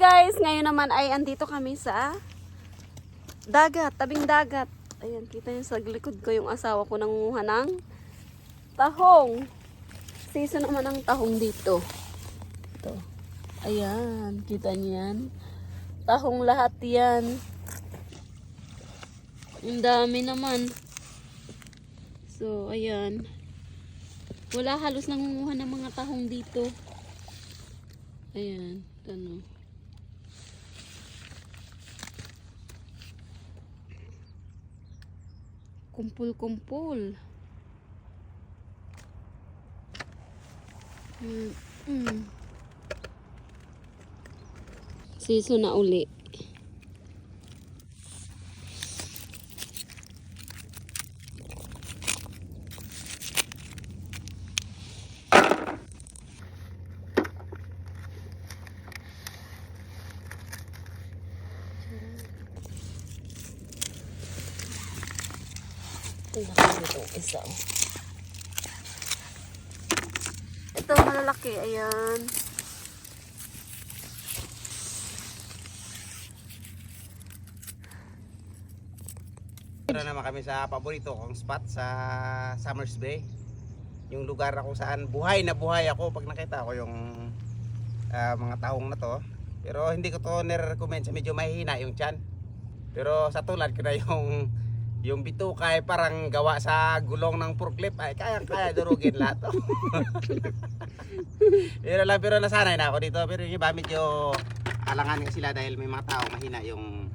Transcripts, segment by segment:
guys, ngayon naman ay andito kami sa dagat, tabing dagat. Ayan, kita niyo sa likod ko yung asawa ko nangunguha ng tahong. Season naman ng tahong dito. Ito. Ayan, kita niyo yan. Tahong lahat yan. Ang dami naman. So, ayan. Wala halos nangunguha ng mga tahong dito. Ayan, ano. Kumpul-kumpul. Mm, mm. Siso na uli. Tingnan itong isa. Ito, malalaki. Ayan. Meron naman kami sa paborito kong spot sa Summers Bay. Yung lugar kung saan buhay na buhay ako pag nakita ko yung ah, mga tahong na to. Pero hindi ko to nire-recommend sa medyo mahina yung chan. Pero sa tulad ko na yung yung bituka ay parang gawa sa gulong ng forklift ay kayang kaya durugin lahat pero lang pero nasanay na ako dito pero yung iba medyo alangan nga sila dahil may mga tao mahina yung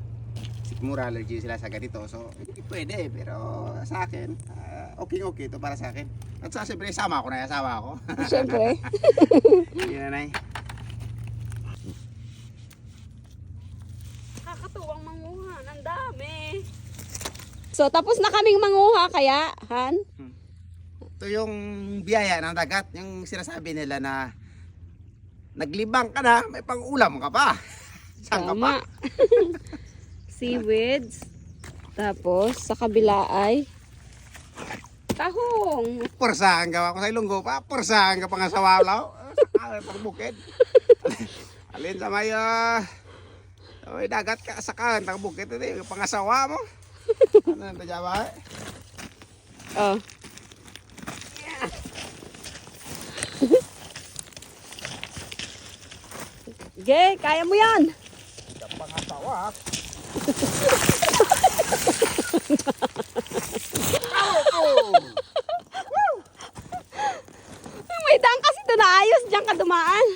sigmura allergy sila sa ganito. So, hindi pwede. Pero sa akin, ah, okay okay to para sa akin. At sa siyempre, sama ko na asawa ko. Siyempre. Yun na nay. Kakatuwang manguha. Ang dami. So, tapos na kaming manguha kaya, Han? Ito yung biyaya ng dagat. Yung sinasabi nila na naglibang ka na, may pang-ulam ka pa. Saan ka pa? Seaweeds. Tapos, sa kabila ay tahong. Porsahan ka pa. Kung sa Ilonggo pa, porsahan ka pa nga sa walaw. Sa pang bukid. Alin sa may, ah, may dagat ka sa kan, tang bukid. Ito pangasawa mo. Ano tajawa eh? Oh. Ge, kaya mo yan. Sa pangasawa. May daan kasi ito na ayos. Diyan ka dumaan.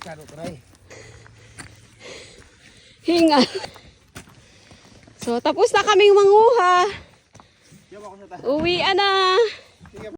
Ikano try. Hinga. So, tapos na kaming manguha. Uwi na.